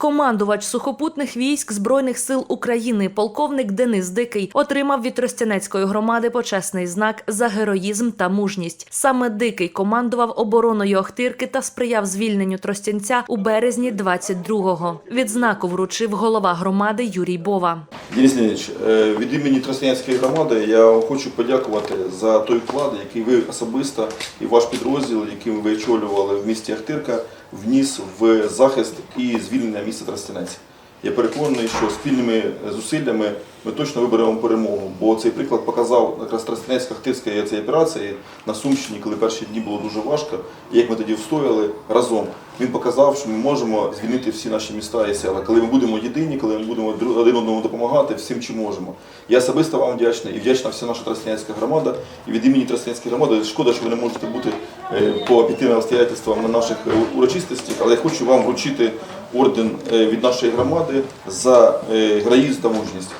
Командувач сухопутних військ Збройних сил України, полковник Денис Дикий, отримав від Тростянецької громади почесний знак за героїзм та мужність. Саме Дикий командував обороною Охтирки та сприяв звільненню Тростянця у березні 22-го. Відзнаку вручив голова громади Юрій Бова. Денис Леонідович, е, від імені Тростянецької громади я хочу подякувати за той вклад, який ви особисто і ваш підрозділ, яким ви очолювали в місті Ахтирка, вніс в захист і звільнення міста Тростянець. Я переконаний, що спільними зусиллями ми точно виберемо перемогу, бо цей приклад показав якраз Тростянецька Ахтирська цієї операції на Сумщині, коли перші дні було дуже важко, і як ми тоді встояли разом. Він показав, що ми можемо звільнити всі наші міста і села, коли ми будемо єдині, коли ми будемо один одному допомагати всім, чим можемо. Я особисто вам вдячний і вдячна вся наша Тростянецька громада. І від імені Тростянецької громади шкода, що ви не можете бути е, по об'єктивним обстоятельствам на наших е, урочистостях, але я хочу вам вручити орден е, від нашої громади за е, героїзм та мужність.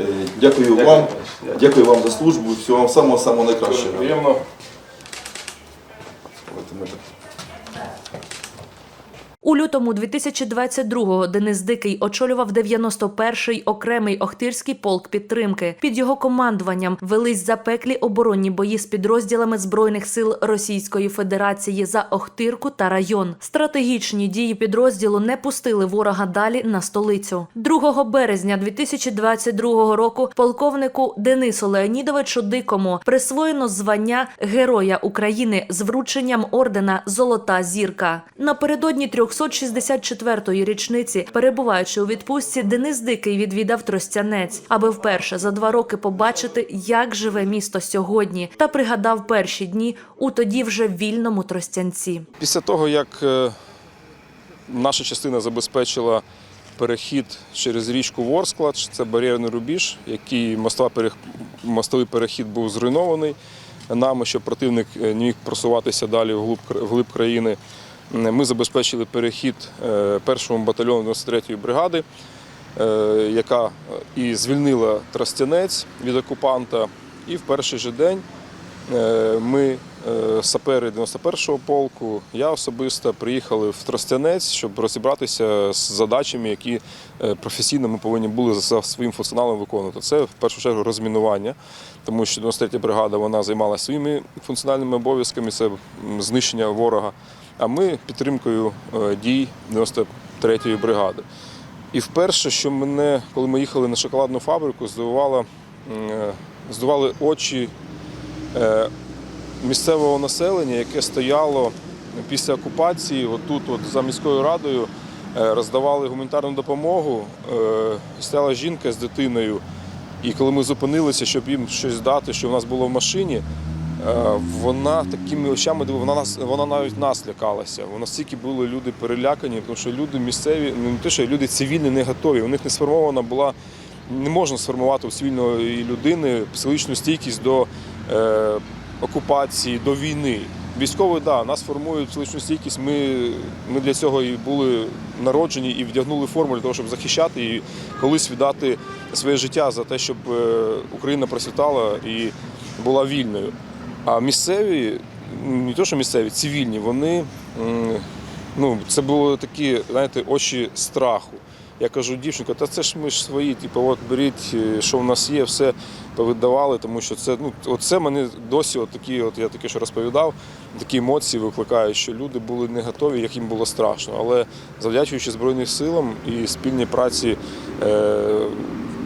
Е, Дякую вам, дякую вам за службу, всього вам самого самого найкращого. Приємно. Давайте ми так. У лютому 2022-го Денис Дикий очолював 91-й окремий Охтирський полк підтримки. Під його командуванням велись запеклі оборонні бої з підрозділами збройних сил Російської Федерації за Охтирку та район. Стратегічні дії підрозділу не пустили ворога далі на столицю. 2 березня 2022 року полковнику Денису Леонідовичу Дикому присвоєно звання Героя України з врученням ордена Золота зірка. Напередодні 364-ї річниці, перебуваючи у відпустці, Денис Дикий відвідав Тростянець, аби вперше за два роки побачити, як живе місто сьогодні, та пригадав перші дні у тоді вже вільному Тростянці. Після того, як е, наша частина забезпечила перехід через річку Ворскла, це бар'єрний рубіж, який мостовий перехід був зруйнований нами, щоб противник е, не міг просуватися далі вглиб країни. М, Ми забезпечили перехід е, першому батальйону 93-ї бригади, е, яка е, і звільнила Тростянець від окупанта. І в перший же день Е, Ми, е, сапери 91-го полку, я особисто приїхали в Тростянець, щоб розібратися з задачами, які е, професійно ми повинні були за своїм функціоналом виконувати. Це в першу чергу розмінування, тому що 93-я бригада вона займалася своїми функціональними обов'язками, це знищення ворога. А ми підтримкою е, дій 93-ї бригади. І вперше, що мене, коли ми їхали на шоколадну фабрику, здивувало, е, здивували очі е, місцевого населення, яке стояло після окупації, отут, от за міською радою, роздавали гуманітарну допомогу. Стояла жінка з дитиною, і коли ми зупинилися, щоб їм щось дати, що в нас було в машині. Е, Вона такими очами вона нас вона навіть нас лякалася. Вона настільки були люди перелякані, тому що люди місцеві, ну не те, що люди цивільні не готові. У них не сформована була, не можна сформувати у цивільної людини психологічну стійкість до е, окупації, до війни. Військові, да, нас формують психологічну стійкість. Ми, ми для цього і були народжені і вдягнули форму для того, щоб захищати і колись віддати своє життя за те, щоб е, Україна процвітала і була вільною. А місцеві, не то, що місцеві, цивільні, вони ну, це були такі, знаєте, очі страху. Я кажу, дівчинка, та це ж ми ж свої, типу, от беріть, е, що в нас є, все повидавали, тому що це, ну, от мене досі, от такі, от я таке що розповідав, такі емоції викликають, що люди були не готові, як їм було страшно. Але завдячуючи Збройним силам і спільній праці е,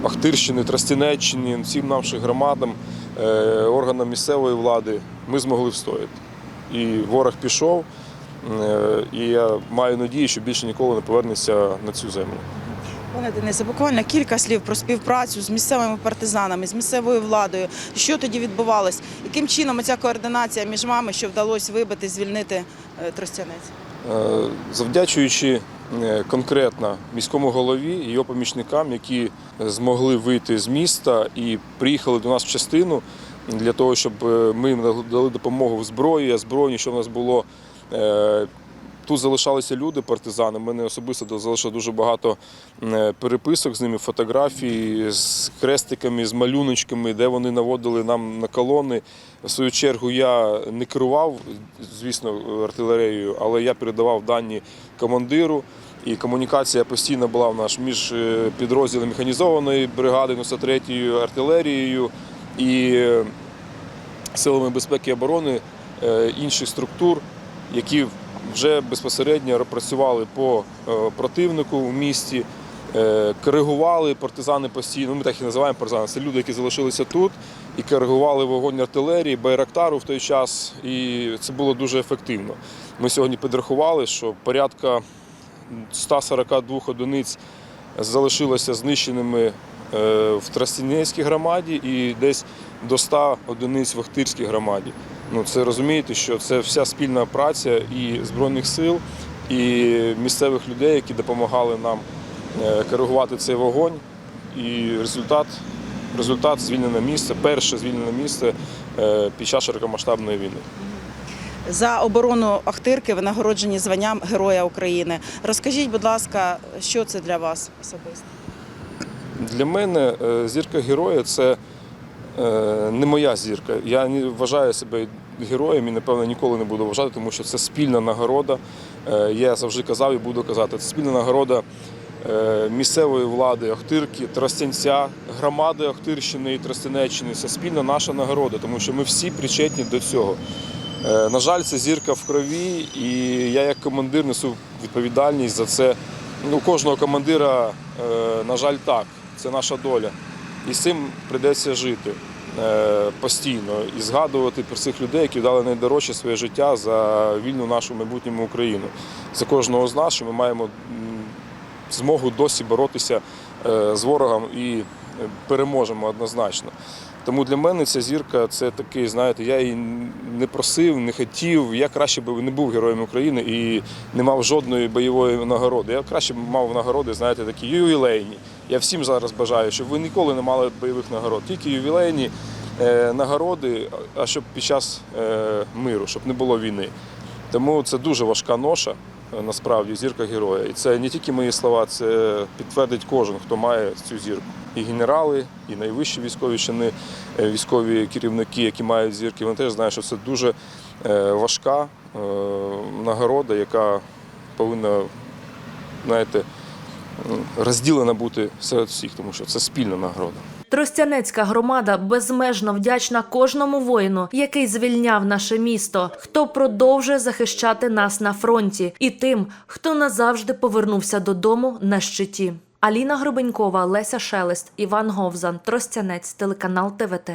Ахтирщини, Тростянеччини, всім нашим громадам, органам місцевої влади, ми змогли встояти. І ворог пішов. Е, І я маю надію, що більше ніколи не повернеться на цю землю. Пане Денисе, буквально кілька слів про співпрацю з місцевими партизанами, з місцевою владою. Що тоді відбувалось? Яким чином ця координація між вами, що вдалося вибити, звільнити е, Тростянець? Е, Завдячуючи е, конкретно міському голові і його помічникам, які змогли вийти з міста і приїхали до нас в частину для того, щоб е, ми їм дали допомогу в зброї, зброї, що в нас було. Тут залишалися люди, партизани. Мене особисто залишило дуже багато е, переписок з ними, фотографій з хрестиками, з малюночками, де вони наводили нам на колони. В свою чергу я не керував, звісно, артилерією, але я передавав дані командиру. І комунікація постійно була в нас між е, підрозділом механізованої бригади 93-ю артилерією і е, силами безпеки і оборони інших структур, які вже безпосередньо працювали по е, противнику в місті, е, коригували партизани постійно. Ми так їх називаємо партизани. Це люди, які залишилися тут і коригували вогонь артилерії, байрактару в той час, і це було дуже ефективно. Ми сьогодні підрахували, що порядка 142 одиниць залишилося знищеними е, в Тростянецькій громаді і десь до 100 одиниць в Охтирській громаді. Ну, це розумієте, що це вся спільна праця і Збройних сил, і місцевих людей, які допомагали нам е, коригувати цей вогонь. І результат, результат звільнене місце, перше звільнене місце е, під час широкомасштабної війни. За оборону Ахтирки ви нагороджені званням Героя України. Розкажіть, будь ласка, що це для вас особисто? Для мене е, зірка героя це не моя зірка. Я не вважаю себе героєм і, напевно, ніколи не буду вважати, тому що це спільна нагорода. Е, Я завжди казав і буду казати, це спільна нагорода е, місцевої влади Охтирки, Тростянця, громади Охтирщини і Тростянеччини. Це спільна наша нагорода, тому що ми всі причетні до цього. Е, На жаль, це зірка в крові, і я як командир несу відповідальність за це. Ну, у кожного командира, е, на жаль, так. Це наша доля. І з цим прийдеться жити е, постійно і згадувати про цих людей, які дали найдорожче своє життя за вільну нашу майбутню Україну. За кожного з нас, що ми маємо змогу досі боротися е, з ворогом і е, переможемо однозначно. Тому для мене ця зірка це такий, знаєте, я її не просив, не хотів. Я краще би не був героєм України і не мав жодної бойової нагороди. Я краще б мав нагороди, знаєте, такі ювілейні. Я всім зараз бажаю, щоб ви ніколи не мали бойових нагород, тільки ювілейні е, нагороди, а щоб під час е, миру, щоб не було війни. Тому це дуже важка ноша. е, Насправді зірка героя. І це не тільки мої слова, це підтвердить кожен, хто має цю зірку. І генерали, і найвищі військові чини, військові керівники, які мають зірки, вони теж знають, що це дуже важка нагорода, яка повинна, знаєте, розділена бути серед всіх, тому що це спільна нагорода. Тростянецька громада безмежно вдячна кожному воїну, який звільняв наше місто, хто продовжує захищати нас на фронті, і тим, хто назавжди повернувся додому на щиті. Аліна Гребенькова, Леся Шелест, Іван Говзан, Тростянець, телеканал ТВТ.